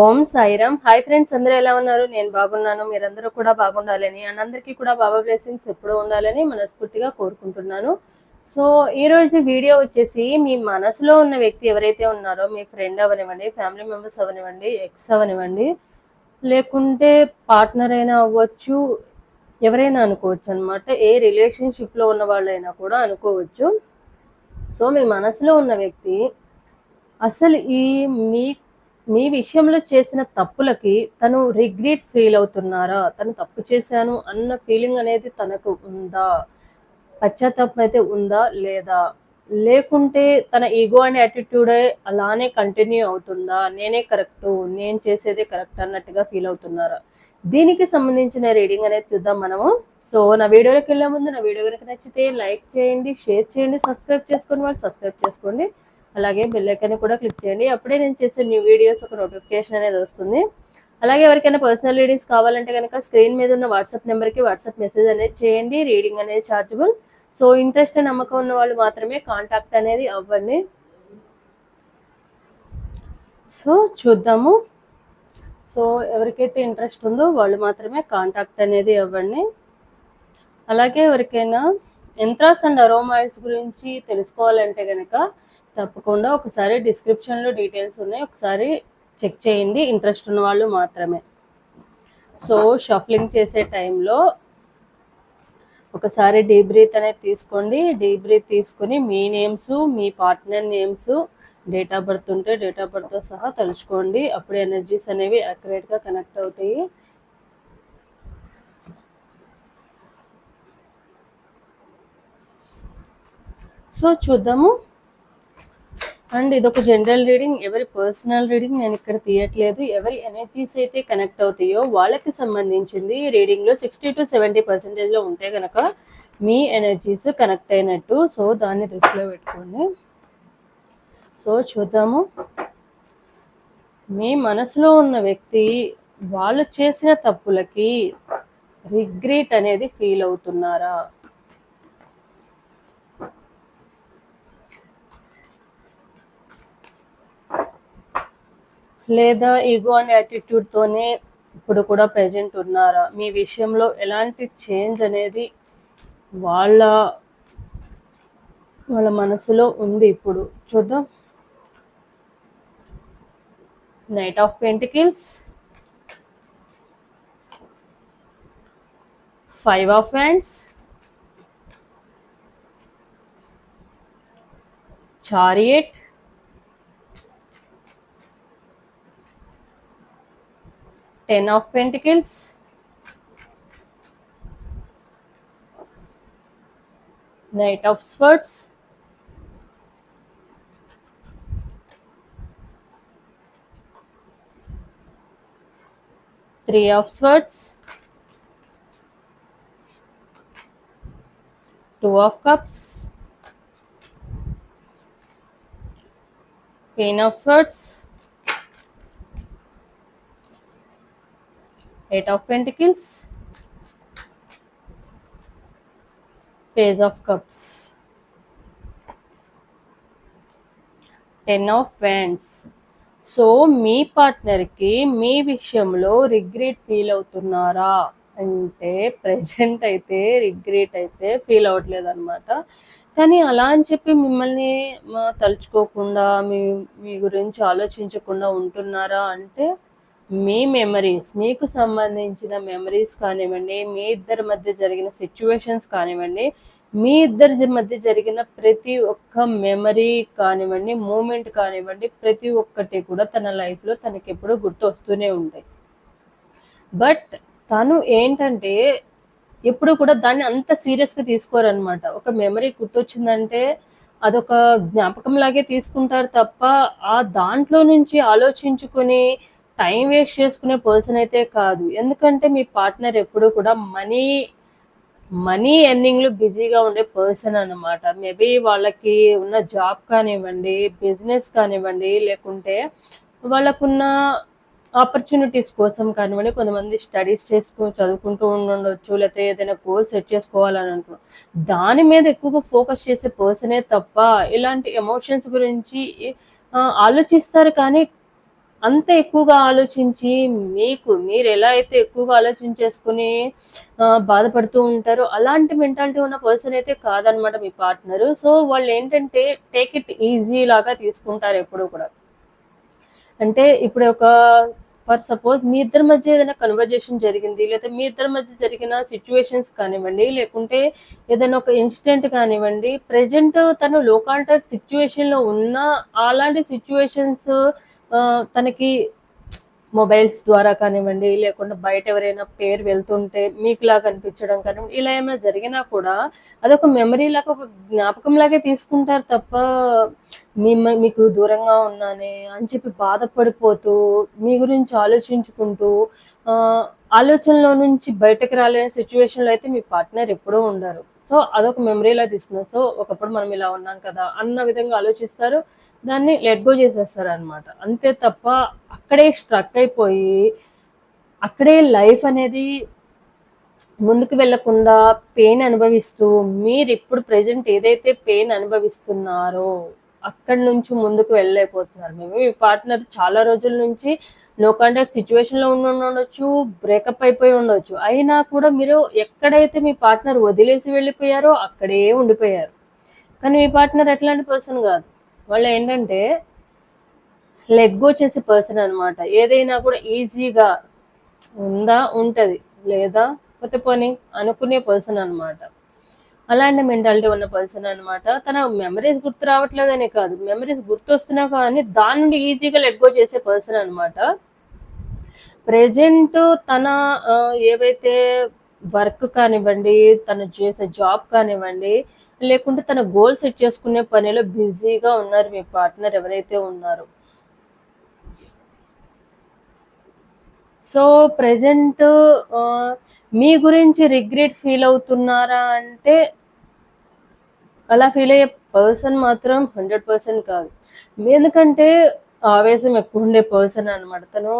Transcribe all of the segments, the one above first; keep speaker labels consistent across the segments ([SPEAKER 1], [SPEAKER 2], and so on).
[SPEAKER 1] ఓం Sairam. Hi friends అందరూ ఎలా ఉన్నారు? నేను బాగున్నాను మీరందరూ కూడా బాగుండాలని అండ్ అందరికీ కూడా బాబా బ్లెస్సింగ్స్ ఎప్పుడూ ఉండాలని మనస్ఫూర్తిగా కోరుకుంటున్నాను. సో ఈ రోజు వీడియో వచ్చేసి మీ మనసులో ఉన్న వ్యక్తి ఎవరైతే ఉన్నారో మీ ఫ్రెండ్ అవనివ్వండి ఫ్యామిలీ మెంబర్స్ అవనివ్వండి ఎక్స్ అవనివ్వండి లేకుంటే పార్ట్నర్ అయినా అవ్వచ్చు ఎవరైనా అనుకోవచ్చు అనమాట ఏ రిలేషన్షిప్లో ఉన్న వాళ్ళైనా కూడా అనుకోవచ్చు. సో మీ మనసులో ఉన్న వ్యక్తి అసలు ఈ మీ మీ విషయంలో చేసిన తప్పులకి తను రిగ్రెట్ ఫీల్ అవుతున్నారా? తను తప్పు చేశాను అన్న ఫీలింగ్ అనేది తనకు ఉందా? పశ్చాత్తాపం అయితే ఉందా? లేదా? లేకుంటే తన ఈగో అనే యాటిట్యూడే అలానే కంటిన్యూ అవుతుందా? నేనే కరెక్ట్ నేను చేసేదే కరెక్ట్ అన్నట్టుగా ఫీల్ అవుతున్నారా? దీనికి సంబంధించిన రీడింగ్ అనేది చూద్దాం మనము. సో నా వీడియోలోకి వెళ్ళే ముందు నా వీడియో కనుక నచ్చితే లైక్ చేయండి షేర్ చేయండి సబ్స్క్రైబ్ చేసుకొని వాళ్ళు సబ్స్క్రైబ్ చేసుకోండి. అలాగే బెల్ ఐకాన్ని కూడా క్లిక్ చేయండి. అప్పుడే నేను చేసే న్యూ వీడియోస్ ఒక నోటిఫికేషన్ అనేది వస్తుంది. అలాగే ఎవరికైనా పర్సనల్ రీడింగ్స్ కావాలంటే కనుక స్క్రీన్ మీద ఉన్న వాట్సాప్ నెంబర్కి వాట్సాప్ మెసేజ్ అనేది చేయండి. రీడింగ్ అనేది చార్జబుల్ సో ఇంట్రెస్ట్ నమ్మకం ఉన్న వాళ్ళు మాత్రమే కాంటాక్ట్ అనేది అవ్వండి. సో చూద్దాము. సో ఎవరికైతే ఇంట్రెస్ట్ ఉందో వాళ్ళు మాత్రమే కాంటాక్ట్ అనేది ఇవ్వండి అలాగే ఎవరికైనా ఎంట్రాస్ అండ్ అరోమాయిల్స్ గురించి తెలుసుకోవాలంటే కనుక తప్పకుండా ఒకసారి డిస్క్రిప్షన్లో డీటెయిల్స్ ఉన్నాయి. ఒకసారి చెక్ చేయండి. ఇంట్రెస్ట్ ఉన్న వాళ్ళు మాత్రమే. సో షఫ్లింగ్ చేసే టైంలో ఒకసారి డీ బ్రీత్ అనేది తీసుకోండి. డీ బ్రీత్ తీసుకుని మీ names me partner names date of birth ఉంటే డేట్ ఆఫ్ బర్త్తో సహా తలుచుకోండి. అప్పుడు ఎనర్జీస్ అనేవి అక్యురేట్గా కనెక్ట్ అవుతాయి. సో చూద్దాము. అండ్ ఇది ఒక జనరల్ రీడింగ్ ఎవరి పర్సనల్ రీడింగ్ నేను ఇక్కడ తీయట్లేదు. ఎవరి ఎనర్జీస్ అయితే కనెక్ట్ అవుతాయో వాళ్ళకి సంబంధించింది రీడింగ్లో సిక్స్టీ టు సెవెంటీ పర్సెంటేజ్లో ఉంటే కనుక మీ ఎనర్జీస్ కనెక్ట్ అయినట్టు. సో దాన్ని దృష్టిలో పెట్టుకోండి. సో చూద్దాము. మీ మనసులో ఉన్న వ్యక్తి వాళ్ళు చేసిన తప్పులకి రిగ్రెట్ అనేది ఫీల్ అవుతున్నారా? లేదా ఈగో అండ్ యాటిట్యూడ్తోనే ఇప్పుడు కూడా ప్రజెంట్ ఉన్నారా? మీ విషయంలో ఎలాంటి చేంజ్ అనేది వాళ్ళ వాళ్ళ మనసులో ఉంది ఇప్పుడు? చూద్దాం. Knight of pentacles five of wands chariot ten of pentacles. Knight of swords. Three of swords. Two of cups. Queen of swords eight of pentacles page of cups ten of Wands. So మీ పార్ట్నర్కి మీ విషయంలో regret feel అవుతున్నారా? అంటే present అయితే regret అయితే feel అవ్వట్లేదు అనమాట కానీ అలా అని చెప్పి మిమ్మల్ని తలుచుకోకుండా మీ మీ గురించి ఆలోచించకుండా ఉంటున్నారా? అంటే మీ మెమరీస్ మీకు సంబంధించిన మెమరీస్ కానివ్వండి మీ ఇద్దరి మధ్య జరిగిన సిచ్యువేషన్స్ కానివ్వండి మీ ఇద్దరి మధ్య జరిగిన ప్రతి ఒక్క మెమరీ కానివ్వండి మూమెంట్ కానివ్వండి ప్రతి ఒక్కటి కూడా తన లైఫ్లో తనకి ఎప్పుడూ గుర్తు వస్తూనే ఉంటాయి. బట్ తను ఏంటంటే ఎప్పుడు కూడా దాన్ని అంత సీరియస్గా తీసుకోరనమాట ఒక మెమరీ గుర్తొచ్చిందంటే అదొక జ్ఞాపకం లాగే తీసుకుంటారు తప్ప ఆ దాంట్లో నుంచి ఆలోచించుకొని టైం వేస్ట్ చేసుకునే పర్సన్ అయితే కాదు. ఎందుకంటే మీ పార్ట్నర్ ఎప్పుడు కూడా మనీ మనీ ఎర్నింగ్లో బిజీగా ఉండే పర్సన్ అనమాట మేబీ వాళ్ళకి ఉన్న జాబ్ కానివ్వండి బిజినెస్ కానివ్వండి లేకుంటే వాళ్ళకున్న ఆపర్చునిటీస్ కోసం కానివ్వండి కొంతమంది స్టడీస్ చేసుకో చదువుకుంటూ ఉండొచ్చు లేకపోతే ఏదైనా గోల్ సెట్ చేసుకోవాలని అనుకో దాని మీద ఎక్కువగా ఫోకస్ చేసే పర్సనే తప్ప ఇలాంటి ఎమోషన్స్ గురించి ఆలోచిస్తారు కానీ అంత ఎక్కువగా ఆలోచించి మీకు మీరు ఎలా అయితే ఎక్కువగా ఆలోచించేసుకుని బాధపడుతూ ఉంటారో అలాంటి మెంటాలిటీ ఉన్న పర్సన్ అయితే కాదనమాట మీ పార్ట్నర్ సో వాళ్ళు ఏంటంటే టేక్ ఇట్ ఈజీ లాగా తీసుకుంటారు ఎప్పుడు కూడా. అంటే ఇప్పుడు ఒక ఫర్ సపోజ్ మీ ఇద్దరి మధ్య ఏదైనా కన్వర్జేషన్ జరిగింది లేదా మీ ఇద్దరి మధ్య జరిగిన సిచ్యువేషన్స్ కానివ్వండి లేకుంటే ఏదైనా ఒక ఇన్సిడెంట్ కానివ్వండి ప్రజెంట్ తను లోకాల్టర్ సిచ్యువేషన్లో ఉన్న అలాంటి సిచ్యువేషన్స్ తనకి మొబైల్స్ ద్వారా కానివ్వండి లేకుండా బయట ఎవరైనా పేరు వెళ్తుంటే మీకులాగా అనిపించడం కానివ్వండి ఇలా ఏమైనా జరిగినా కూడా అదొక మెమరీ లాగా ఒక జ్ఞాపకం లాగే తీసుకుంటారు తప్ప మీ మీకు దూరంగా ఉన్నానే అని చెప్పి బాధపడిపోతూ మీ గురించి ఆలోచించుకుంటూ ఆలోచనలో నుంచి బయటకు రాలేని సిచ్యువేషన్లో అయితే మీ పార్ట్నర్ ఎప్పుడూ ఉండరు. సో అదొక మెమరీలా తీసుకున్నాం సో ఒకప్పుడు మనం ఇలా ఉన్నాం కదా అన్న విధంగా ఆలోచిస్తారు. దాన్ని లెట్ గో చేసేస్తారు అనమాట అంతే తప్ప అక్కడే స్ట్రక్ అయిపోయి అక్కడే లైఫ్ అనేది ముందుకు వెళ్ళకుండా పెయిన్ అనుభవిస్తూ మీరు ఇప్పుడు ప్రజెంట్ ఏదైతే పెయిన్ అనుభవిస్తున్నారో అక్కడి నుంచి ముందుకు వెళ్ళలేకపోతున్నారు. మేము మీ పార్ట్నర్ చాలా రోజుల నుంచి నో కాంటాక్ట్ సిచ్యువేషన్లో ఉండి ఉండొచ్చు బ్రేకప్ అయిపోయి ఉండొచ్చు. అయినా కూడా మీరు ఎక్కడైతే మీ పార్ట్నర్ వదిలేసి వెళ్ళిపోయారో అక్కడే ఉండిపోయారు. కానీ మీ పార్ట్నర్ ఎట్లాంటి పర్సన్ కాదు. వాళ్ళు ఏంటంటే లెగ్గో చేసే పర్సన్ అన్నమాట. ఏదైనా కూడా ఈజీగా ఉందా ఉంటుంది. లేదా పోతే పని అనుకునే పర్సన్ అన్నమాట. అలాంటి మెంటాలిటీ ఉన్న పర్సన్ అన్నమాట. తన మెమరీస్ గుర్తు రావట్లేదనే కాదు. మెమరీస్ గుర్తొస్తున్నా కానీ దాని నుండి ఈజీగా లెట్ గో చేసే పర్సన్ అన్నమాట. ప్రజెంట్ తన ఏవైతే వర్క్ కానివ్వండి తను చేసే జాబ్ కానివ్వండి లేకుంటే తన గోల్ సెట్ చేసుకునే పనిలో బిజీగా ఉన్నారు మీ పార్ట్నర్ ఎవరైతే ఉన్నారో. సో ప్రజెంట్ మీ గురించి రిగ్రెట్ ఫీల్ అవుతున్నారా అంటే అలా ఫీల్ అయ్యే పర్సన్ మాత్రం హండ్రెడ్ పర్సెంట్ కాదు. ఎందుకంటే ఆవేశం ఎక్కువ ఉండే పర్సన్ అనమాట తను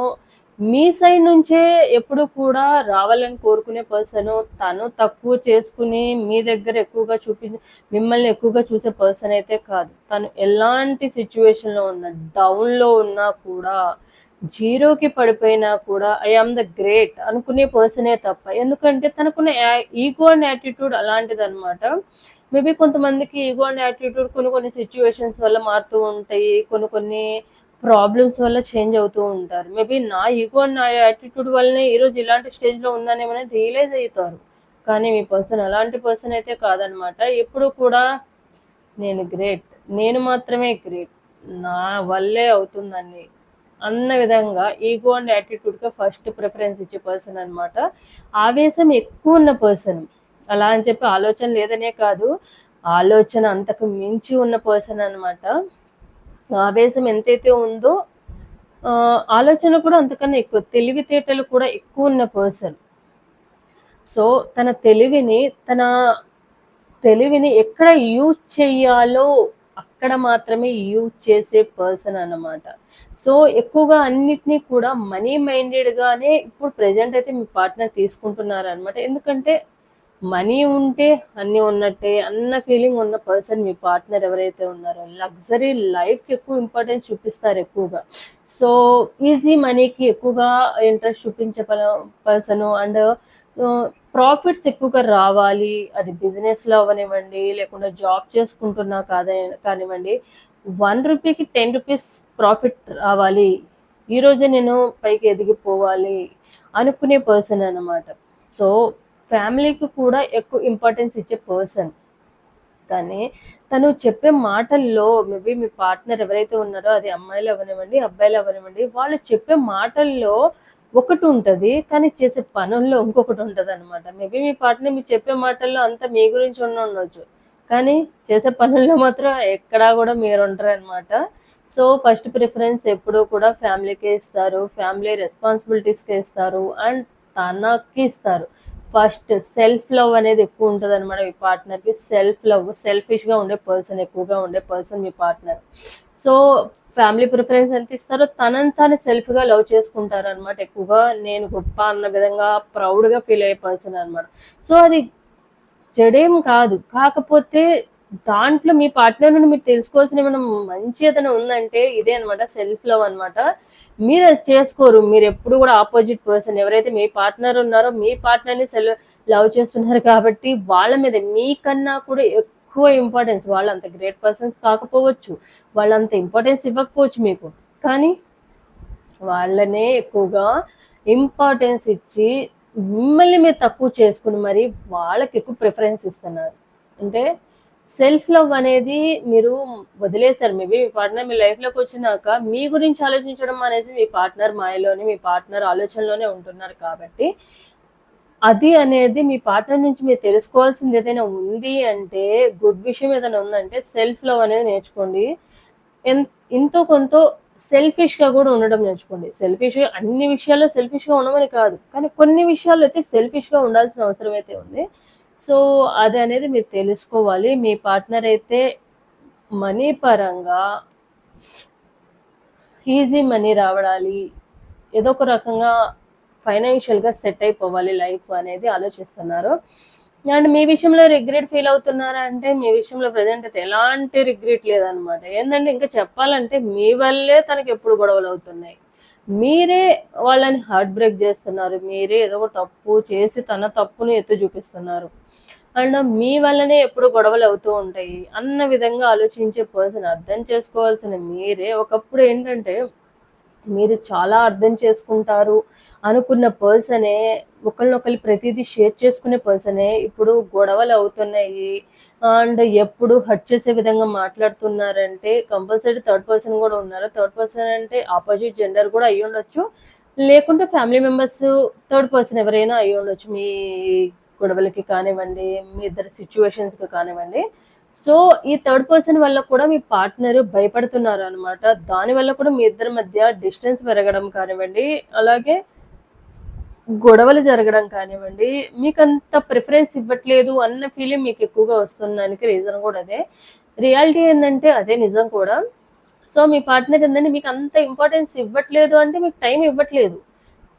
[SPEAKER 1] మీ సైడ్ నుంచే ఎప్పుడు కూడా రావాలని కోరుకునే పర్సన్ తను తక్కువ చేసుకుని మీ దగ్గర ఎక్కువగా చూపి మిమ్మల్ని ఎక్కువగా చూసే పర్సన్ అయితే కాదు. తను ఎలాంటి సిచ్యువేషన్లో ఉన్న డౌన్లో ఉన్నా కూడా జీరోకి పడిపోయినా కూడా ఐ ఆమ్ ద గ్రేట్ అనుకునే పర్సనే తప్ప ఎందుకంటే తనకున్న ఈగో అండ్ యాటిట్యూడ్ అలాంటిది అనమాట మేబీ కొంతమందికి ఈగో అండ్ యాటిట్యూడ్ కొన్ని కొన్ని సిచ్యువేషన్స్ వల్ల మారుతూ ఉంటాయి. కొన్ని కొన్ని ప్రాబ్లమ్స్ వల్ల చేంజ్ అవుతూ ఉంటారు. మేబీ నా ఈగో నా యాటిట్యూడ్ వల్లనే ఈరోజు ఇలాంటి స్టేజ్లో ఉందనేమని రియలైజ్ అవుతారు. కానీ మీ పర్సన్ అలాంటి పర్సన్ అయితే కాదనమాట. ఎప్పుడు కూడా నేను గ్రేట్. నేను మాత్రమే గ్రేట్. నా వల్లే అవుతుందని. అన్న విధంగా ఈగో అండ్ యాటిట్యూడ్గా ఫస్ట్ ప్రిఫరెన్స్ ఇచ్చే పర్సన్ అన్నమాట ఆవేశం ఎక్కువ ఉన్న పర్సన్. అలా అని చెప్పి ఆలోచన లేదనే కాదు. ఆలోచన అంతకు మించి ఉన్న పర్సన్ అన్నమాట ఆవేశం ఎంతైతే ఉందో ఆలోచన కూడా అంతకన్నా ఎక్కువ తెలివితేటలు కూడా ఎక్కువ ఉన్న పర్సన్ సో తన తెలివిని తన తెలివిని ఎక్కడ యూజ్ చేయాలో అక్కడ మాత్రమే యూజ్ చేసే పర్సన్ అన్నమాట. సో ఎక్కువగా అన్నిటినీ కూడా మనీ మైండెడ్గానే ఇప్పుడు ప్రజెంట్ అయితే మీ పార్ట్నర్ తీసుకుంటున్నారు అనమాట ఎందుకంటే మనీ ఉంటే అన్నీ ఉన్నట్టే అన్న ఫీలింగ్ ఉన్న పర్సన్ మీ పార్ట్నర్ ఎవరైతే ఉన్నారో లగ్జరీ లైఫ్కి ఎక్కువ ఇంపార్టెన్స్ చూపిస్తారు ఎక్కువగా. సో ఈజీ మనీకి ఎక్కువగా ఇంట్రెస్ట్ చూపించే పర్సన్ అండ్ ప్రాఫిట్స్ ఎక్కువగా రావాలి. అది బిజినెస్లో అవనివ్వండి లేకుండా జాబ్ చేసుకుంటున్నా కాదే కానివ్వండి. వన్ రూపీకి టెన్ రూపీస్ ప్రాఫిట్ రావాలి. ఈరోజే నేను పైకి ఎదిగిపోవాలి అనుకునే పర్సన్ అన్నమాట. సో ఫ్యామిలీకి కూడా ఎక్కువ ఇంపార్టెన్స్ ఇచ్చే పర్సన్. కానీ తను చెప్పే మాటల్లో మేబీ మీ పార్ట్నర్ ఎవరైతే ఉన్నారో అది అమ్మాయిలు అవనివ్వండి అబ్బాయిలు అవనివ్వండి వాళ్ళు చెప్పే మాటల్లో ఒకటి ఉంటుంది కానీ చేసే పనుల్లో ఇంకొకటి ఉంటుంది అనమాట మేబీ మీ పార్ట్నర్ మీరు చెప్పే మాటల్లో అంతా మీ గురించి ఉండి ఉండొచ్చు కానీ చేసే పనుల్లో మాత్రం ఎక్కడా కూడా మీరు ఉంటారు అనమాట సో ఫస్ట్ ప్రిఫరెన్స్ ఎప్పుడూ కూడా ఫ్యామిలీకే ఇస్తారు ఫ్యామిలీ రెస్పాన్సిబిలిటీస్కే ఇస్తారు అండ్ తనకి ఇస్తారు. ఫస్ట్ సెల్ఫ్ లవ్ అనేది ఎక్కువ ఉంటుంది అనమాట మీ పార్ట్నర్కి. సెల్ఫ్ లవ్ సెల్ఫిష్గా ఉండే పర్సన్ ఎక్కువగా ఉండే పర్సన్ మీ పార్ట్నర్. సో ఫ్యామిలీ ప్రిఫరెన్స్ ఎంత ఇస్తారో తనని తాను సెల్ఫ్గా లవ్ చేసుకుంటారు అనమాట ఎక్కువగా నేను గొప్ప అన్న విధంగా ప్రౌడ్గా ఫీల్ అయ్యే పర్సన్ అనమాట సో అది చెడేం కాదు. కాకపోతే దాంట్లో మీ పార్ట్నర్ నుండి మీరు తెలుసుకోవాల్సిన ఏమైనా మంచి ఏదైనా ఉందంటే ఇదే అనమాట సెల్ఫ్ లవ్ అనమాట మీరు అది చేసుకోరు. మీరు ఎప్పుడు కూడా ఆపోజిట్ పర్సన్ ఎవరైతే మీ పార్ట్నర్ ఉన్నారో మీ పార్ట్నర్ని సెల్ లవ్ చేస్తున్నారు కాబట్టి వాళ్ళ మీద మీకన్నా కూడా ఎక్కువ ఇంపార్టెన్స్ వాళ్ళు అంత గ్రేట్ పర్సన్స్ కాకపోవచ్చు. వాళ్ళంత ఇంపార్టెన్స్ ఇవ్వకపోవచ్చు మీకు. కానీ వాళ్ళనే ఎక్కువగా ఇంపార్టెన్స్ ఇచ్చి మిమ్మల్ని మీరు తక్కువ చేసుకుని మరి వాళ్ళకి ఎక్కువ ప్రిఫరెన్స్ ఇస్తున్నారు. అంటే సెల్ఫ్ లవ్ అనేది మీరు వదిలేశారు. మేబీ మీ పార్ట్నర్ మీ లైఫ్లోకి వచ్చినాక మీ గురించి ఆలోచించడం అనేసి మీ పార్ట్నర్ మాయలోనే మీ పార్ట్నర్ ఆలోచనలోనే ఉంటున్నారు కాబట్టి అది అనేది మీ పార్ట్నర్ నుంచి మీరు తెలుసుకోవాల్సింది ఏదైనా ఉంది అంటే గుడ్ విషయం ఏదైనా ఉందంటే సెల్ఫ్ లవ్ అనేది నేర్చుకోండి. ఎంతో కొంత సెల్ఫిష్గా కూడా ఉండడం నేర్చుకోండి. సెల్ఫిష్గా అన్ని విషయాల్లో సెల్ఫిష్గా ఉండమని కాదు. కానీ కొన్ని విషయాల్లో అయితే సెల్ఫిష్గా ఉండాల్సిన అవసరం అయితే ఉంది. సో అది అనేది మీరు తెలుసుకోవాలి. మీ పార్ట్నర్ అయితే మనీ పరంగా ఈజీ మనీ రావడాలి. ఏదో ఒక రకంగా ఫైనాన్షియల్గా సెట్ అయిపోవాలి లైఫ్ అనేది ఆలోచిస్తున్నారు. అండ్ మీ విషయంలో రిగ్రెట్ ఫీల్ అవుతున్నారా అంటే మీ విషయంలో ప్రజెంట్ అయితే ఎలాంటి రిగ్రెట్ లేదనమాట ఏంటంటే ఇంకా చెప్పాలంటే మీ వల్లే తనకి ఎప్పుడు గొడవలు అవుతున్నాయి. మీరే వాళ్ళని హార్ట్ బ్రేక్ చేస్తున్నారు. మీరే ఏదో ఒక తప్పు చేసి తన తప్పును ఎత్తు చూపిస్తున్నారు. అండ్ మీ వల్లనే ఎప్పుడు గొడవలు అవుతూ ఉంటాయి. అన్న విధంగా ఆలోచించే పర్సన్ అర్థం చేసుకోవాల్సిన మీరే ఒకప్పుడు ఏంటంటే మీరు చాలా అర్థం చేసుకుంటారు అనుకున్న పర్సనే ఒకళ్ళనొకళ్ళు ప్రతిదీ షేర్ చేసుకునే పర్సనే ఇప్పుడు గొడవలు అవుతున్నాయి. అండ్ ఎప్పుడు హర్ట్ చేసే విధంగా మాట్లాడుతున్నారంటే కంపల్సరీ థర్డ్ పర్సన్ కూడా ఉన్నారు. థర్డ్ పర్సన్ అంటే ఆపోజిట్ జెండర్ కూడా అయ్యి ఉండొచ్చు లేకుంటే ఫ్యామిలీ మెంబర్స్ థర్డ్ పర్సన్ ఎవరైనా అయ్యి ఉండొచ్చు మీ గొడవలకి కానివ్వండి మీ ఇద్దరు సిచ్యువేషన్స్కి కానివ్వండి. సో ఈ థర్డ్ పర్సన్ వల్ల కూడా మీ పార్ట్నర్ భయపడుతున్నారు అనమాట దానివల్ల కూడా మీ ఇద్దరి మధ్య డిస్టెన్స్ పెరగడం కానివ్వండి అలాగే గొడవలు జరగడం కానివ్వండి మీకు అంత ప్రిఫరెన్స్ ఇవ్వట్లేదు అన్న ఫీలింగ్ మీకు ఎక్కువగా వస్తుందానికి రీజన్ కూడా అదే. రియాలిటీ ఏంటంటే అదే నిజం కూడా. సో మీ పార్ట్నర్ ఏంటంటే మీకు అంత ఇంపార్టెన్స్ ఇవ్వట్లేదు అంటే మీకు టైం ఇవ్వట్లేదు.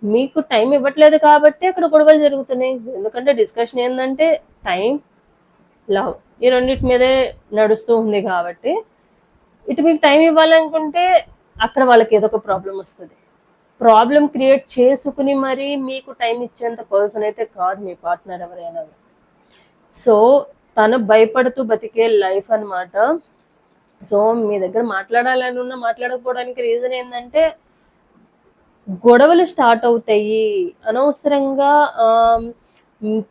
[SPEAKER 1] మీకు టైం ఇవ్వట్లేదు కాబట్టి అక్కడ గొడవలు జరుగుతున్నాయి. ఎందుకంటే డిస్కషన్ ఏంటంటే టైం లవ్ ఈ రెండింటి మీదే నడుస్తూ ఉంది కాబట్టి. ఇటు మీకు టైం ఇవ్వాలనుకుంటే అక్కడ వాళ్ళకి ఏదో ఒక ప్రాబ్లం వస్తుంది. ప్రాబ్లం క్రియేట్ చేసుకుని మరి మీకు టైం ఇచ్చేంత పర్సన్ అయితే కాదు మీ పార్ట్నర్ ఎవరైనా. సో తను భయపడుతూ బతికే లైఫ్ అనమాట సో మీ దగ్గర మాట్లాడాలని ఉన్న మాట్లాడకపోవడానికి రీజన్ ఏంటంటే గొడవలు స్టార్ట్ అవుతాయి. అనవసరంగా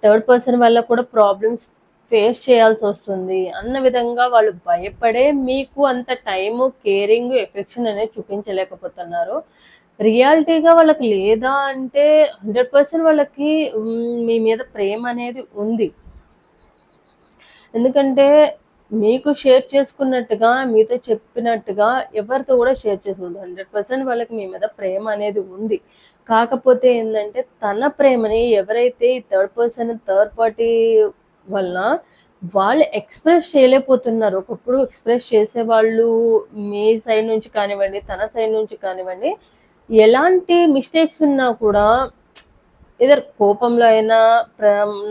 [SPEAKER 1] థర్డ్ పర్సన్ వల్ల కూడా ప్రాబ్లమ్స్ ఫేస్ చేయాల్సి వస్తుంది. అన్న విధంగా వాళ్ళు భయపడే మీకు అంత టైము కేరింగ్ ఎఫెక్షన్ అనేది చూపించలేకపోతున్నారు. రియాలిటీగా వాళ్ళకి లేదా అంటే హండ్రెడ్ పర్సెంట్ వాళ్ళకి మీ మీద ప్రేమ అనేది ఉంది. ఎందుకంటే మీకు షేర్ చేసుకున్నట్టుగా మీతో చెప్పినట్టుగా ఎవరితో కూడా షేర్ చేసుకుంటారు హండ్రెడ్ పర్సెంట్ వాళ్ళకి మీ మీద ప్రేమ అనేది ఉంది. కాకపోతే ఏంటంటే తన ప్రేమని ఎవరైతే ఈ థర్డ్ పర్సన్ థర్డ్ పార్టీ వలన వాళ్ళు ఎక్స్ప్రెస్ చేయలేకపోతున్నారు. ఒకప్పుడు ఎక్స్ప్రెస్ చేసే వాళ్ళు మీ సైడ్ నుంచి కానివ్వండి తన సైడ్ నుంచి కానివ్వండి ఎలాంటి మిస్టేక్స్ ఉన్నా కూడా ఏదో కోపంలో అయినా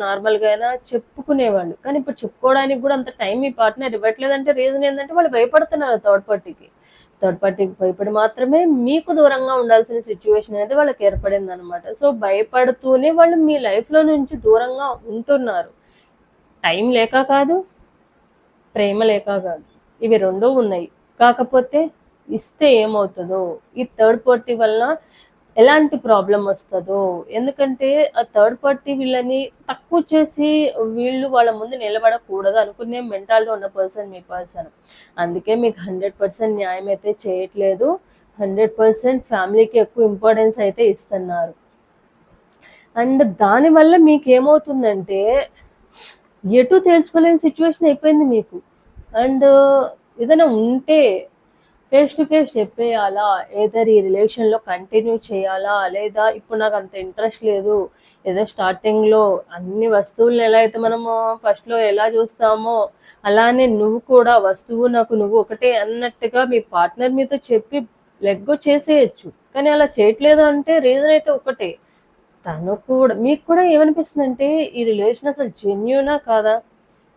[SPEAKER 1] నార్మల్గా అయినా చెప్పుకునేవాళ్ళు. కానీ ఇప్పుడు చెప్పుకోవడానికి కూడా అంత టైం మీ పార్ట్నర్ ఇవ్వట్లేదంటే రీజన్ ఏంటంటే వాళ్ళు భయపడుతున్నారు థర్డ్ పార్టీకి. థర్డ్ పార్టీకి భయపడి మాత్రమే మీకు దూరంగా ఉండాల్సిన సిచ్యువేషన్ అనేది వాళ్ళకి ఏర్పడింది అనమాట సో భయపడుతూనే వాళ్ళు మీ లైఫ్లో నుంచి దూరంగా ఉంటున్నారు. టైం లేక కాదు ప్రేమ లేక కాదు. ఇవి రెండూ ఉన్నాయి. కాకపోతే ఇస్తే ఏమవుతుందో ఈ థర్డ్ పార్టీ వల్ల ఎలాంటి ప్రాబ్లం వస్తుందో. ఎందుకంటే ఆ థర్డ్ పార్టీ వీళ్ళని తక్కువ చేసి వీళ్ళు వాళ్ళ ముందు నిలబడకూడదు అనుకునే మెంటాలిటీ ఉన్న పర్సన్ మీ పర్సన్. అందుకే మీకు హండ్రెడ్ పర్సెంట్ న్యాయం అయితే చేయట్లేదు. హండ్రెడ్ పర్సెంట్ ఫ్యామిలీకి ఎక్కువ ఇంపార్టెన్స్ అయితే ఇస్తున్నారు. అండ్ దానివల్ల మీకు ఏమవుతుందంటే ఎటు తేల్చుకోలేని సిచ్యువేషన్ అయిపోయింది మీకు. అండ్ ఏదైనా ఉంటే ఫేస్ టు ఫేస్ చెప్పేయాలా? ఏదర్ ఈ రిలేషన్లో కంటిన్యూ చేయాలా? లేదా ఇప్పుడు నాకు అంత ఇంట్రెస్ట్ లేదు. ఏదో స్టార్టింగ్లో అన్ని వస్తువులను ఎలా అయితే మనము ఫస్ట్లో ఎలా చూస్తామో అలానే నువ్వు కూడా వస్తువు నాకు నువ్వు ఒకటే అన్నట్టుగా మీ పార్ట్నర్ మీతో చెప్పి లెగ్గో చేసేయచ్చు. కానీ అలా చేయట్లేదు అంటే రీజన్ అయితే ఒకటే. తను కూడా మీకు కూడా ఏమనిపిస్తుంది అంటే ఈ రిలేషన్ అసలు జెన్యునా కాదా?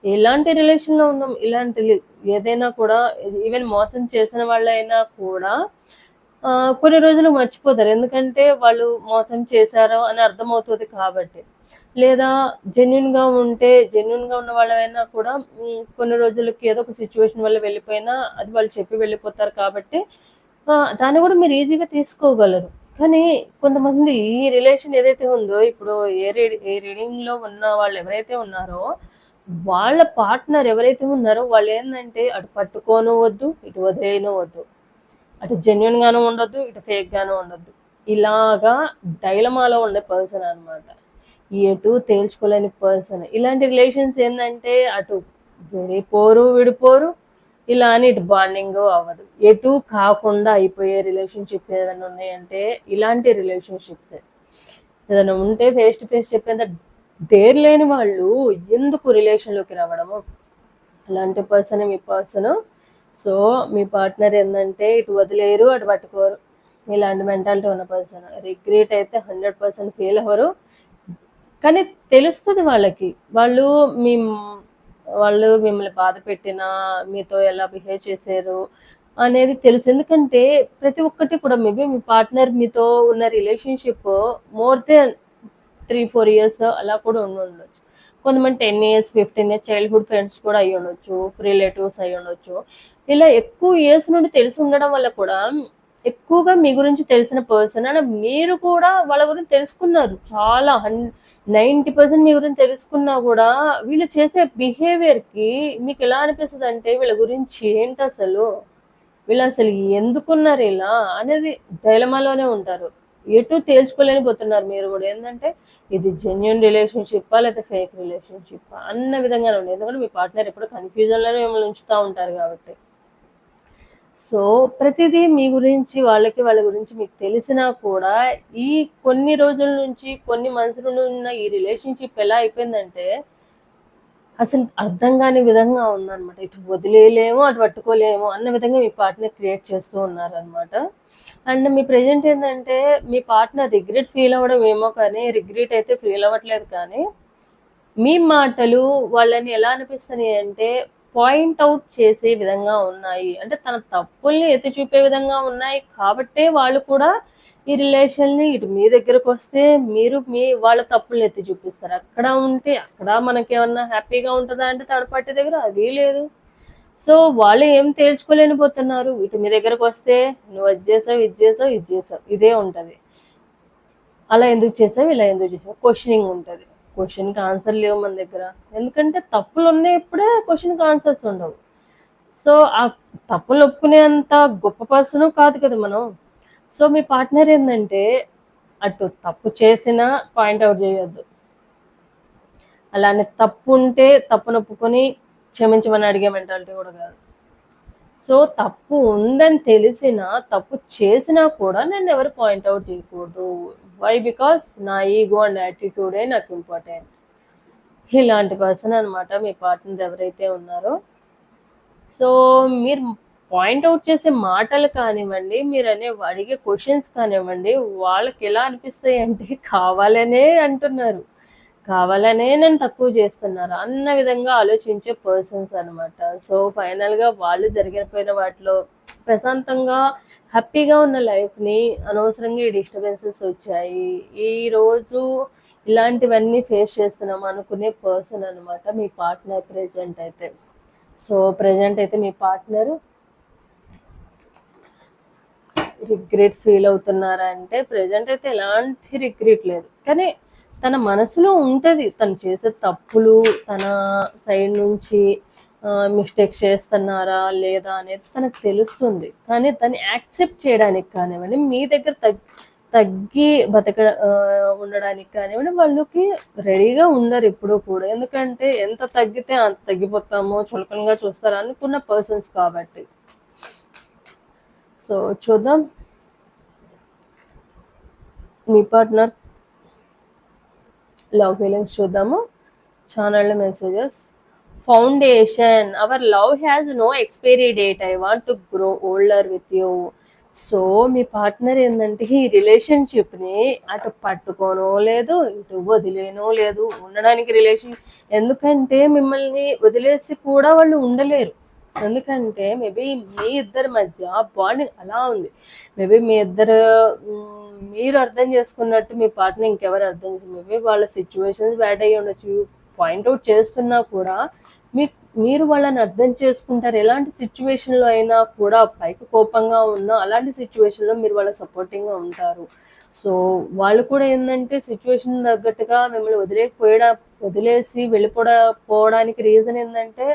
[SPEAKER 1] ఎలాంటి రిలేషన్లో ఉన్నాం? ఇలాంటి ఏదైనా కూడా ఈవెన్ మోసం చేసిన వాళ్ళైనా కూడా కొన్ని రోజులు మర్చిపోతారు. ఎందుకంటే వాళ్ళు మోసం చేశారు అని అర్థమవుతుంది కాబట్టి. లేదా జెన్యున్గా ఉంటే జెన్యున్గా ఉన్న వాళ్ళైనా కూడా కొన్ని రోజులకి ఏదో ఒక సిచ్యువేషన్ వల్ల వెళ్ళిపోయినా అది వాళ్ళు చెప్పి వెళ్ళిపోతారు కాబట్టి దాన్ని కూడా మీరు ఈజీగా తీసుకోగలరు. కానీ కొంతమంది ఈ రిలేషన్ ఏదైతే ఉందో ఇప్పుడు ఏ రీడి ఏ రీడింగ్లో ఉన్న వాళ్ళు ఎవరైతే ఉన్నారో వాళ్ళ పార్ట్నర్ ఎవరైతే ఉన్నారో వాళ్ళు ఏంటంటే అటు పట్టుకోను వద్దు ఇటు వదిలేయను వద్దు. అటు జెన్యున్ గాను ఉండొద్దు ఇటు ఫేక్ గాను ఉండొద్దు. ఇలాగా డైలమాలో ఉండే పర్సన్ అన్నమాట. ఎటు తేల్చుకోలేని పర్సన్ ఇలాంటి రిలేషన్స్ ఏంటంటే అటు విడిపోరు విడిపోరు. ఇలా అని ఇటు బాండింగ్ అవ్వదు. ఎటు కాకుండా అయిపోయే రిలేషన్షిప్ ఏదైనా ఉన్నాయంటే ఇలాంటి రిలేషన్షిప్స్ ఏదైనా ఉంటే ఫేస్ టు ఫేస్ చెప్పేంత డేర్ లేని వాళ్ళు ఎందుకు రిలేషన్లోకి రావడము? అలాంటి పర్సన్ మీ పర్సన్ సో మీ పార్ట్నర్ ఏంటంటే ఇటు వదిలేరు అటు పట్టుకోరు. ఇలాంటి మెంటాలిటీ ఉన్న పర్సన్ రిగ్రెట్ అయితే హండ్రెడ్ పర్సెంట్ ఫీల్ అవ్వరు. కానీ తెలుస్తుంది వాళ్ళకి. వాళ్ళు మీ వాళ్ళు మిమ్మల్ని బాధ పెట్టినా మీతో ఎలా బిహేవ్ చేశారు అనేది తెలుసు. ఎందుకంటే ప్రతి ఒక్కటి కూడా మేబీ మీ పార్ట్నర్ మీతో ఉన్న relationship more than three four years అలా కూడా ఉండి ఉండొచ్చు. కొంతమంది ten years fifteen years childhood friends కూడా అయి ఉండొచ్చు రిలేటివ్స్ అయి ఉండొచ్చు. ఇలా ఎక్కువ ఇయర్స్ నుండి తెలిసి ఉండడం వల్ల కూడా ఎక్కువగా మీ గురించి తెలిసిన పర్సన్ అండ్ మీరు కూడా వాళ్ళ గురించి తెలుసుకున్నారు. చాలా హన్ నైంటీ పర్సెంట్ మీ గురించి తెలుసుకున్నా కూడా వీళ్ళు చేసే బిహేవియర్కి మీకు ఎలా అనిపిస్తుంది అంటే వీళ్ళ గురించి ఏంటి అసలు? వీళ్ళు అసలు ఎందుకున్నారు ఇలా అనేది డైలమాలోనే ఉంటారు. ఎటు తేల్చుకోలేని పోతున్నారు మీరు కూడా. ఏంటంటే ఇది జెన్యున్ రిలేషన్షిప్పా లేదా ఫేక్ రిలేషన్షిప్పా అన్న విధంగానే ఉంది ఎందుకంటే మీ పార్ట్నర్ ఎప్పుడు కన్ఫ్యూజన్లోనే మిమ్మల్ని ఉంచుతూ ఉంటారు కాబట్టి. సో ప్రతిదీ మీ గురించి వాళ్ళకి వాళ్ళ గురించి మీకు తెలిసినా కూడా ఈ కొన్ని రోజుల నుంచి కొన్ని మంత్స్ ఉన్న ఈ రిలేషన్షిప్ ఎలా అయిపోయిందంటే అసలు అర్థం కాని విధంగా ఉందన్నమాట. ఇటు వదిలేయలేము అటు పట్టుకోలేము అన్న విధంగా మీ పార్ట్నర్ క్రియేట్ చేస్తూ ఉన్నారనమాట అండ్ మీ ప్రజెంట్ ఏంటంటే మీ పార్ట్నర్ రిగ్రెట్ ఫీల్ అవ్వడం ఏమో కానీ రిగ్రెట్ అయితే ఫీల్ అవ్వట్లేదు కానీ మీ మాటలు వాళ్ళని ఎలా అనిపిస్తున్నాయి అంటే పాయింట్ అవుట్ చేసే విధంగా ఉన్నాయి. అంటే తన తప్పుల్ని ఎత్తి చూపే విధంగా ఉన్నాయి కాబట్టే వాళ్ళు కూడా ఈ రిలేషన్ని ఇటు మీ దగ్గరకు వస్తే మీరు మీ వాళ్ళ తప్పులను ఎత్తి చూపిస్తారు. అక్కడ ఉంటే అక్కడ మనకేమన్నా హ్యాపీగా ఉంటుందా అంటే థర్డ్ పార్టీ దగ్గర అది లేదు. సో వాళ్ళు ఏం తేల్చుకోలేనిపోతున్నారు ఇటు మీ దగ్గరకు వస్తే నువ్వు అది చేసావు ఇది చేసావు ఇది చేసావు ఇదే ఉంటుంది. అలా ఎందుకు చేసావు ఇలా ఎందుకు చేసావు? క్వశ్చనింగ్ ఉంటుంది. క్వశ్చన్కి ఆన్సర్ లేవు మన దగ్గర. ఎందుకంటే తప్పులు ఉన్నప్పుడే క్వశ్చన్కి ఆన్సర్స్ ఉండవు. సో ఆ తప్పులు ఒప్పుకునేంత గొప్ప పర్సన్ కాదు కదా మనం. సో మీ పార్ట్నర్ ఏంటంటే అటు తప్పు చేసినా పాయింట్ అవుట్ చేయొద్దు. అలానే తప్పు ఉంటే తప్పు నొప్పుకొని క్షమించమని అడిగే మెంటాలిటీ కూడా కాదు. సో తప్పు ఉందని తెలిసినా తప్పు చేసినా కూడా నేను ఎవరు పాయింట్ అవుట్ చేయకూడదు. వై బికాస్ నా ఈగో అండ్ యాటిట్యూడే నాకు ఇంపార్టెంట్ ఇలాంటి పర్సన్ అనమాట మీ పార్ట్నర్ ఎవరైతే ఉన్నారో. సో మీరు పాయింట్ అవుట్ చేసే మాటలు కానివ్వండి మీరు అనే అడిగే క్వశ్చన్స్ కానివ్వండి వాళ్ళకి ఎలా అనిపిస్తాయి అంటే కావాలనే అంటున్నారు. కావాలనే నేను తక్కువ చేస్తున్నారు. అన్న విధంగా ఆలోచించే పర్సన్స్ అనమాట సో ఫైనల్గా వాళ్ళు జరిగిపోయిన వాటిలో ప్రశాంతంగా హ్యాపీగా ఉన్న లైఫ్ని అనవసరంగా ఈ డిస్టర్బెన్సెస్ వచ్చాయి. ఈ రోజు ఇలాంటివన్నీ ఫేస్ చేస్తున్నాం అనుకునే పర్సన్ అనమాట మీ పార్ట్నర్ ప్రెజెంట్ అయితే. సో ప్రెజెంట్ అయితే మీ పార్ట్నర్ రిగ్రెట్ ఫీల్ అవుతున్నారా అంటే ప్రెజెంట్ అయితే ఎలాంటి రిగ్రెట్ లేదు. కానీ తన మనసులో ఉంటుంది తను చేసే తప్పులు తన సైడ్ నుంచి మిస్టేక్స్ చేస్తున్నారా లేదా అనేది తనకు తెలుస్తుంది. కానీ దాన్ని యాక్సెప్ట్ చేయడానికి కానివ్వండి మీ దగ్గర తగ్ తగ్గి బతక ఉండడానికి కానివ్వండి వాళ్ళకి రెడీగా ఉండరు ఎప్పుడూ కూడా. ఎందుకంటే ఎంత తగ్గితే అంత తగ్గిపోతామో చులకనగా చూస్తారా అనుకున్న పర్సన్స్ కాబట్టి. సో చూద్దాం. మీ పార్ట్నర్ లవ్ ఫీలింగ్స్ చూద్దాము. ఛానల్లో messages foundation our love has no expiry date I want to grow older with you so me partner ఏంటంటే ఈ రిలేషన్షిప్ని అటు పట్టుకోనో లేదు ఇటు వదిలేనో లేదు. ఉండడానికి రిలేషన్ ఎందుకంటే మిమ్మల్ని వదిలేసి కూడా వాళ్ళు ఉండలేరు. ఎందుకంటే మేబీ మీ ఇద్దరి మధ్య బాండింగ్ అలా ఉంది. మేబీ మీ ఇద్దరు మీరు అర్థం చేసుకున్నట్టు మీ పార్ట్నర్ ఇంకెవరు అర్థం చేసి మేబీ వాళ్ళ సిచ్యువేషన్స్ బ్యాడ్ అయ్యి ఉండొచ్చు పాయింట్అవుట్ చేస్తున్నా కూడా మీ మీరు వాళ్ళని అర్థం చేసుకుంటారు. ఎలాంటి సిచ్యువేషన్లో అయినా కూడా పైకి కోపంగా ఉన్నా అలాంటి సిచ్యువేషన్లో మీరు వాళ్ళకి సపోర్టింగ్గా ఉంటారు. సో వాళ్ళు కూడా ఏంటంటే సిచ్యువేషన్ తగ్గట్టుగా మిమ్మల్ని వదిలేకపోయడా వదిలేసి వెళ్ళిపోడా పోవడానికి రీజన్ ఏంటంటే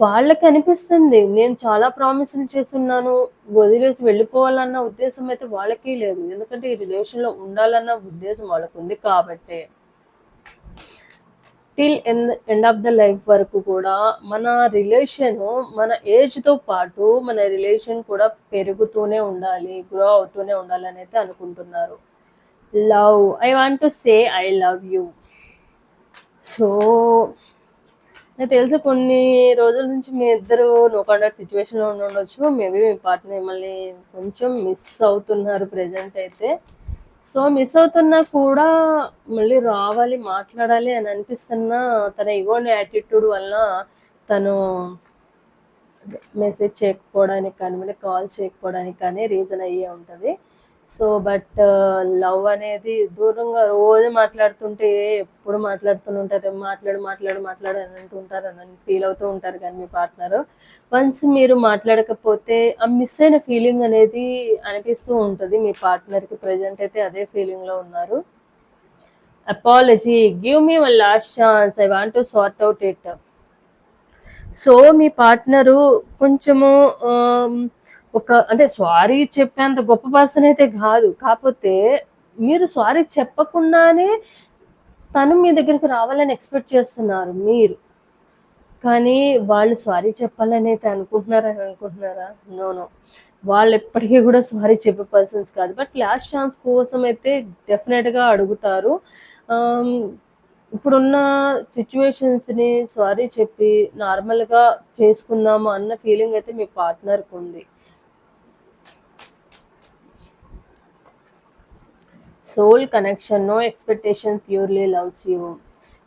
[SPEAKER 1] వాళ్ళకి అనిపిస్తుంది. నేను చాలా ప్రామిసులు చేస్తున్నాను. వదిలేసి వెళ్ళిపోవాలన్న ఉద్దేశం అయితే వాళ్ళకి లేదు. ఎందుకంటే ఈ రిలేషన్లో ఉండాలన్న ఉద్దేశం వాళ్ళకు ఉంది కాబట్టి. Till end end of the life వరకు కూడా మన రిలేషన్ మన ఏజ్తో పాటు మన రిలేషన్ కూడా పెరుగుతూనే ఉండాలి గ్రో అవుతూనే ఉండాలి అని అయితే అనుకుంటున్నారు. Love I want to say I love you. So నాకు తెలిసి కొన్ని రోజుల నుంచి మీ ఇద్దరు నో కాంటాక్ట్ సిచ్యువేషన్లో ఉండొచ్చు. మేబీ మీ పార్ట్నర్ మిమ్మల్ని కొంచెం మిస్ అవుతున్నారు ప్రజెంట్ అయితే. సో మిస్ అవుతున్నా కూడా మళ్ళీ రావాలి మాట్లాడాలి అని అనిపిస్తున్నా తన ఇగోని యాటిట్యూడ్ వల్ల తను మెసేజ్ చేయకపోవడానికి కానీ మళ్ళీ కాల్ చేయకపోవడానికి కానీ రీజన్ అయ్యే ఉంటుంది. సో బట్ లవ్ అనేది దూరంగా రోజు మాట్లాడుతుంటే ఎప్పుడు మాట్లాడుతూ ఉంటారు. మాట్లాడు మాట్లాడు మాట్లాడు అని అంటుంటారు అని ఫీల్ అవుతూ ఉంటారు కానీ మీ పార్ట్నర్ వన్స్ మీరు మాట్లాడకపోతే ఆ మిస్ అయిన ఫీలింగ్ అనేది అనిపిస్తూ ఉంటుంది. మీ పార్ట్నర్కి ప్రజెంట్ అయితే అదే ఫీలింగ్లో ఉన్నారు. Apology give me one last chance I want to sort out it so me partner కొంచెము ఒక అంటే సారీ చెప్పేంత గొప్ప పర్సన్ అయితే కాదు. కాకపోతే మీరు సారీ చెప్పకుండానే తను మీ దగ్గరికి రావాలని ఎక్స్పెక్ట్ చేస్తున్నారు మీరు. కానీ వాళ్ళు సారీ చెప్పాలని అయితే అనుకుంటున్నారని అనుకుంటున్నారా? నో నో వాళ్ళు ఎప్పటికీ కూడా సారీ చెప్పే పర్సన్స్ కాదు. బట్ లాస్ట్ ఛాన్స్ కోసం అయితే డెఫినెట్గా అడుగుతారు. ఇప్పుడున్న సిచ్యువేషన్స్ని సారీ చెప్పి నార్మల్గా చేసుకుందాము అన్న ఫీలింగ్ అయితే మీ పార్ట్నర్కి ఉంది. Soul connection no expectation purely loves you.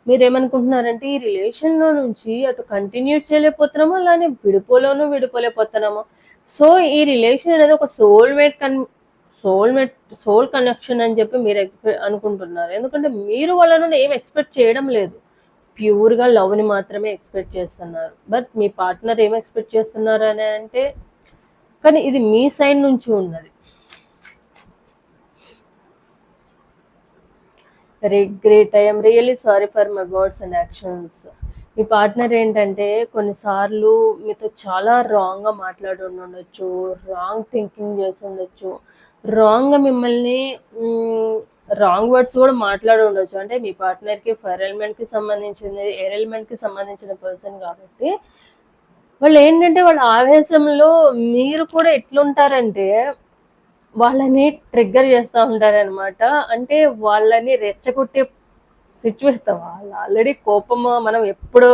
[SPEAKER 1] మీరు ఏమనుకుంటున్నారంటే ఈ రిలేషన్లో నుంచి అటు కంటిన్యూ చేయలేకపోతున్నామో అలానే విడిపోలోనూ విడిపోలేకపోతున్నామో? సో ఈ రిలేషన్ అనేది ఒక సోల్మేట్ కన్ సోల్మేట్ సోల్ కనెక్షన్ అని చెప్పి మీరు అనుకుంటున్నారు. ఎందుకంటే మీరు వాళ్ళ నుండి ఏం ఎక్స్పెక్ట్ చేయడం లేదు. ప్యూర్గా లవ్ని మాత్రమే ఎక్స్పెక్ట్ చేస్తున్నారు. బట్ మీ పార్ట్నర్ ఏం ఎక్స్పెక్ట్ చేస్తున్నారు అని అంటే కానీ ఇది మీ సైడ్ నుంచి ఉన్నది. Regret I'm really sorry for my words and actions me partner ఏంటంటే కొన్నిసార్లు మీతో చాలా రాంగ్గా మాట్లాడి ఉండొచ్చు రాంగ్ థింకింగ్ చేసి ఉండొచ్చు రాంగ్గా మిమ్మల్ని రాంగ్ వర్డ్స్ కూడా మాట్లాడి ఉండొచ్చు. అంటే మీ పార్ట్నర్కి ఫర్ ఎలిమెంట్కి సంబంధించింది ఎయిర్ ఎలిమెంట్కి సంబంధించిన పర్సన్ కాబట్టి వాళ్ళు ఏంటంటే వాళ్ళ ఆవేశంలో మీరు కూడా ఎట్లుంటారంటే వాళ్ళని ట్రిగ్గర్ చేస్తూ ఉంటారనమాట అంటే వాళ్ళని రెచ్చగొట్టే సిచ్యువేషన్ వాళ్ళు ఆల్రెడీ కోపం మనం ఎప్పుడు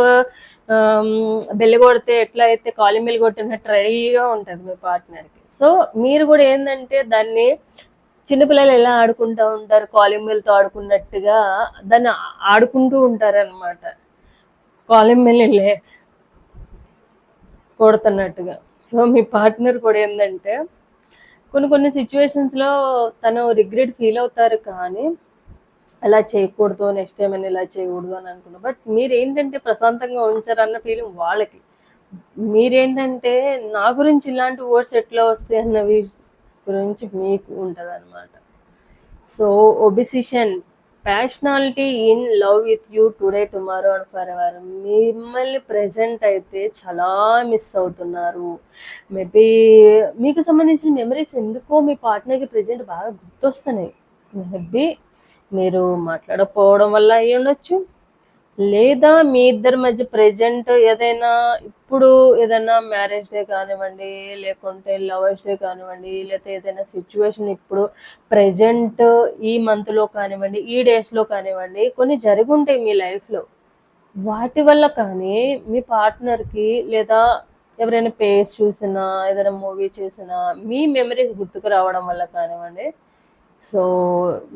[SPEAKER 1] బెల్లి కొడితే ఎట్లా అయితే కాలింగ్ బెల్లి కొట్టినట్టు రెడీగా ఉంటుంది మీ పార్ట్నర్కి సో మీరు కూడా ఏంటంటే దాన్ని చిన్నపిల్లలు ఎలా ఆడుకుంటూ ఉంటారు? కాలింగ్ ఆడుకున్నట్టుగా దాన్ని ఆడుకుంటూ ఉంటారనమాట అనమాట కొడుతున్నట్టుగా. సో మీ పార్ట్నర్ కూడా ఏంటంటే కొన్ని కొన్ని సిచ్యువేషన్స్లో తను రిగ్రెట్ ఫీల్ అవుతారు కానీ అలా చేయకూడదు నెక్స్ట్ టైం అని ఇలా చేయకూడదు అని అనుకున్నాను బట్ మీరు ఏంటంటే ప్రశాంతంగా ఉంచారన్న ఫీలింగ్ వాళ్ళకి. మీరేంటంటే నా గురించి ఇలాంటి వర్డ్స్ ఎట్లా వస్తాయి అన్నవి గురించి మీకు ఉంటుంది అనమాట so obsession passionality in love with you today tomorrow and forever మిమ్మల్ని ప్రజెంట్ అయితే చాలా మిస్ అవుతున్నారు. మేబీ మీకు సంబంధించిన మెమరీస్ ఎందుకో మీ పార్ట్నర్కి ప్రజెంట్ బాగా గుర్తొస్తున్నాయి. మేబీ మీరు మాట్లాడకపోవడం వల్ల అయ్యి ఉండొచ్చు లేదా మీ ఇద్దరి మధ్య ప్రజెంట్ ఏదైనా ఇప్పుడు ఏదైనా మ్యారేజ్ డే కానివ్వండి లేకుంటే లవర్స్ డే కానివ్వండి లేకపోతే ఏదైనా సిచ్యువేషన్ ఇప్పుడు ప్రజెంట్ ఈ మంత్లో కానివ్వండి ఈ డేస్లో కానివ్వండి కొన్ని జరుగుంటాయి ఉంటాయి మీ లైఫ్లో వాటి వల్ల కానీ మీ పార్ట్నర్కి లేదా ఎవరైనా పేజ్ చూసినా ఏదైనా మూవీ చూసినా మీ మెమరీస్ గుర్తుకు రావడం వల్ల కానివ్వండి సో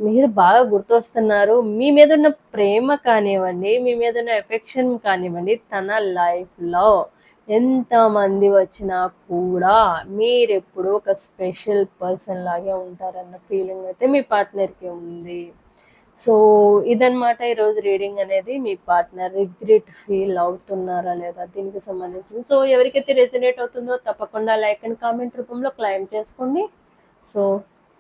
[SPEAKER 1] మీరు బాగా గుర్తొస్తున్నారు. మీ మీద ఉన్న ప్రేమ కానివ్వండి మీ మీద ఉన్న ఎఫెక్షన్ కానివ్వండి తన లైఫ్లో ఎంతమంది వచ్చినా కూడా మీరు ఎప్పుడూ ఒక స్పెషల్ పర్సన్ లాగే ఉంటారన్న ఫీలింగ్ అయితే మీ పార్ట్నర్కి ఉంది. సో ఇదనమాట ఈరోజు రీడింగ్ అనేది. మీ పార్ట్నర్ రిగ్రెట్ ఫీల్ అవుతున్నారా లేదా దీనికి సంబంధించింది. సో ఎవరికైతే రెసినేట్ అవుతుందో తప్పకుండా లైక్ అండ్ కామెంట్ రూపంలో క్లైమ్ చేసుకోండి. So